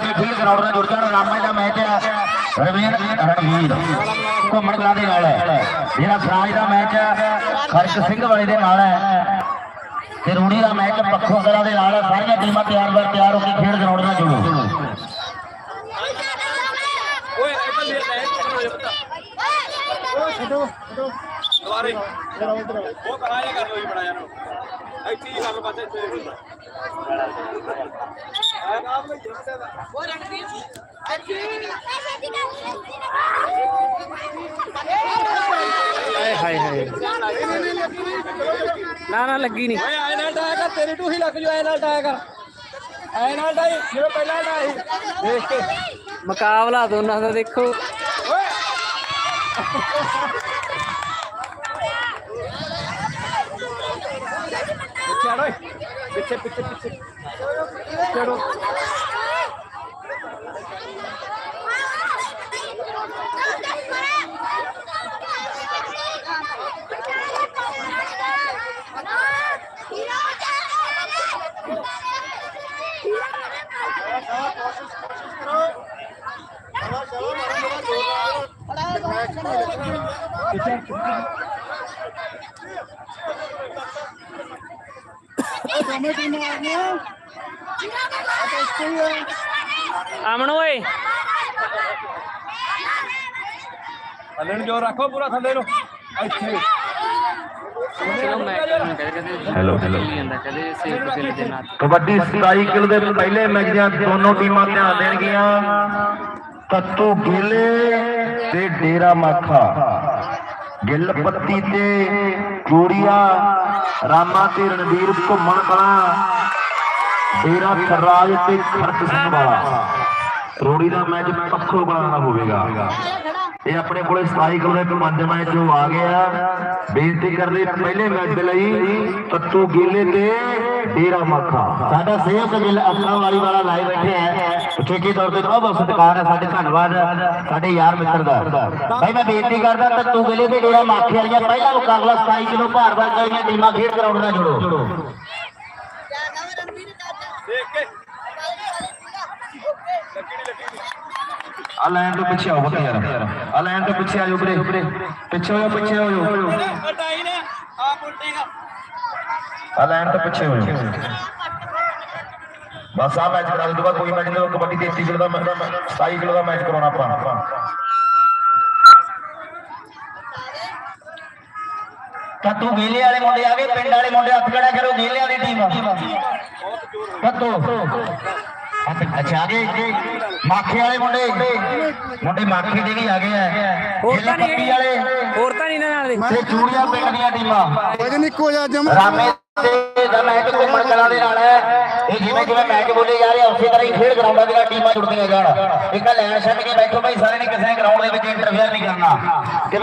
ਕਿ ਖੇਡ ਗਰਾਊਂਡ ਦਾ ਜੁੜ ਜਾਣ ਰਾਮਾ ਦਾ ਮੈਚ ਹੈ ਰਵੀਨ ਰਣਵੀਰ ਘੁੰਮਣ ਕਲਾਂ ਦੇ ਨਾਲ ਹੈ। ਜਿਹੜਾ ਫਰਾਜ ਦਾ ਮੈਚ ਹੈ ਖਰਸ਼ ਸਿੰਘ ਵਾਲੇ ਦੇ ਨਾਲ ਹੈ। ਤੇ ਰੂੜੀ ਦਾ ਮੈਚ ਪੱਖੋ ਕਲਾਂ ਦੇ ਨਾਲ ਹੈ। ਸਾਰੀਆਂ ਟੀਮਾਂ ਤਿਆਰ ਬਰ ਤਿਆਰ ਹੋ ਕੇ ਖੇਡ ਗਰਾਊਂਡ ਨਾਲ ਜੁੜੋ। ਓਏ ਇੱਧਰ ਲੈ ਲੈ ਇੱਧਰ ਹੋ ਜਾ ਦੁਬਾਰੇ। ਉਹ ਕਰਾ ਜਾ ਕਰ ਲੋ ਜੀ ਬੜਾ ਯਾਰ। ਇੱਥੇ ਹੀ ਗੱਲ ਬਸ ਇੱਥੇ ਹਾਏ ਹਾਏ ਹਾਏ। ਨਾ ਨਾ ਲੱਗੀ ਨਹੀਂ। ਓਏ ਐ ਨਾਲ ਡਾਇਆ ਕਰ ਤੇਰੀ ਟੂਹੀ ਲੱਗ ਜੂ ਐ ਨਾਲ ਡਾਇਆ ਕਰ। ਐ ਨਾਲ ਡਾਈ ਜਿਵੇਂ ਪਹਿਲਾਂ ਡਾਈ ਦੇਖ ਕੇ ਮੁਕਾਬਲਾ ਦੋਨਾਂ ਦਾ ਦੇਖੋ। ਓਏ। ਪਿੱਛੇ ਆੜੋ ਪਿੱਛੇ ਪਿੱਛੇ ਪਿੱਛੇ ਚੜੋ ਅਮਨ ਓਏ। ਥੱਲੇ ਨੂੰ ਜੋਰ ਰੱਖੋ ਪੂਰਾ ਥੱਲੇ ਨੂੰ। ਇੱਥੇ। ਚਲੋ ਮੈਂ ਸੇਵ ਦੇ ਨਾਲ। ਕਬੱਡੀ 27 ਕਿਲੋ ਦੇ ਪਹਿਲੇ ਮੈਚ ਦੀਆਂ ਦੋਨੋਂ ਟੀਮਾਂ ਧਿਆਨ ਦੇਣਗੀਆਂ। ਤੱਤੂ ਗਿੱਲੇ ਤੇ ਡੇਰਾ ਮਾਖਾ। ਗਿੱਲ ਪੱਤੀ ਤੇ ਚੂੜੀਆ ਰਾਮਾ ਤੇ ਰਣਵੀਰ ਘੁੰਮਣ ਕਲਾਂ ਡੇਰਾ ਖਰਾਜ ਤੇ ਖਰਚ ਸਿੰਘ ਵਾਲਾ। ਰੋੜੀ ਦਾ ਮੈਚ ਪੱਖੋ ਕਲਾਂ ਹੋਵੇਗਾ। ਇਹ ਆਪਣੇ ਕੋਲੇ ਸਾਈਕਲ ਦੇ ਪੰਜ ਮੈਚ ਜੋ ਆ ਗਿਆ। ਬੇਨਤੀ ਕਰਦੇ ਪਹਿਲੇ ਮੈਚ ਦੇ ਲਈ, ਤੱਤੂ ਗੇਲੇ ਤੇ ਡੇਰਾ ਮੱਖਾ। ਸਾਡਾ ਸੇਵਕ ਗਿੱਲ ਅੱਖਾਂ ਵਾਲੀ ਵਾਲਾ ਲਾਈਵ ਬੈਠੇ ਹੈ ਠੇਕੇ ਤੌਰ ਤੇ ਬਹੁਤ ਬਹੁਤ ਸਤਿਕਾਰ ਹੈ ਸਾਡੇ ਧੰਨਵਾਦ ਸਾਡੇ ਯਾਰ ਮਿੱਤਰ ਦਾ। ਭਾਈ ਮੈਂ ਬੇਨਤੀ ਕਰਦਾ ਤੱਤੂ ਗੇਲੇ ਤੇ ਡੇਰਾ ਮਾਖੇ ਵਾਲੀਆਂ ਪਹਿਲਾ ਮੁਕਾਬਲਾ 27 ਕਿਲੋ ਭਾਰ ਵਰਗ ਵਾਲੀਆਂ ਟੀਮਾਂ ਖੇਡ ਗਰਾਊਂਡ ਨਾਲ ਜੁੜੋ। ਆ ਲਾਈਨ ਤੋਂ ਪਿੱਛੇ ਆਓ ਬਤਾ ਯਾਰ। ਆ ਲਾਈਨ ਤੋਂ ਪਿੱਛੇ ਆਜੋ ਵੀਰੇ ਪਿੱਛੇ ਹੋ ਪਿੱਛੇ ਹੋ ਜਾਓ ਆ ਲਾਈਨ ਤੋਂ ਪਿੱਛੇ ਹੋ ਜਾਓ ਬਸ ਆ ਮੈਚ ਕਰਾ ਦੋ ਕੋਈ ਮੈਚ ਨਹੀਂ ਕਬੱਡੀ 33 ਕਿਲੋ ਦਾ ਮੈਚ 27 ਕਿਲੋ ਦਾ ਮੈਚ ਕਰਾਉਣਾ ਆਪਾਂ। ਕੱਤੂ ਗੇਲੇ ਵਾਲੇ ਮੁੰਡੇ ਆ ਗਏ ਪਿੰਡ ਵਾਲੇ ਮੁੰਡੇ ਹੱਥ ਖੜਾ ਕਰੋ ਗੇਲੇ ਵਾਲੀ ਟੀਮ ਕੱਤੂ। ਅੱਛਾ ਆ ਗਏ ਮਾਖੇ ਵਾਲੇ ਮੁੰਡੇ। ਮੁੰਡੇ ਮਾਖੇ ਦੇ ਵੀ ਆ ਗਏ ਆ। ਹੋਰ ਤਾਂ ਨਹੀਂ ਵਾਲੇ। ਹੋਰ ਤਾਂ ਨਹੀਂ ਨਾ ਨਾਲ ਦੇ। ਤੇ ਚੂੜੀਆਂ ਪਿੰਡ ਦੀਆਂ ਟੀਮਾਂ। ਵਜਨ ਇੱਕੋ ਜਿਹਾ ਜਮ। ਰਾਮੇ ਤੇ ਦਾ ਮੈਚ ਘੁੰਮਣ ਕਲਾਂ ਦੇ ਨਾਲ ਹੈ। ਇਹ ਜਿਵੇਂ ਜਿਵੇਂ ਮੈਚ ਬੋਲੇ ਜਾ ਰਹੇ ਉਸੇ ਤਰ੍ਹਾਂ ਹੀ ਖੇਡ ਗਰਾਊਂਡਾਂ ਦੀਆਂ ਟੀਮਾਂ ਜੁੜਦੀਆਂ ਜਾਣ। ਇੱਕ ਲੈਣ ਛੱਡ ਕੇ ਬੈਠੋ ਭਾਈ ਸਾਰੇ ਨੇ ਕਿਸੇ ਗਰਾਊਂਡ ਦੇ ਵਿੱਚ ਇੰਟਰਫੇਅਰ ਨਹੀਂ ਕਰਨਾ। ਕਿਵੇਂ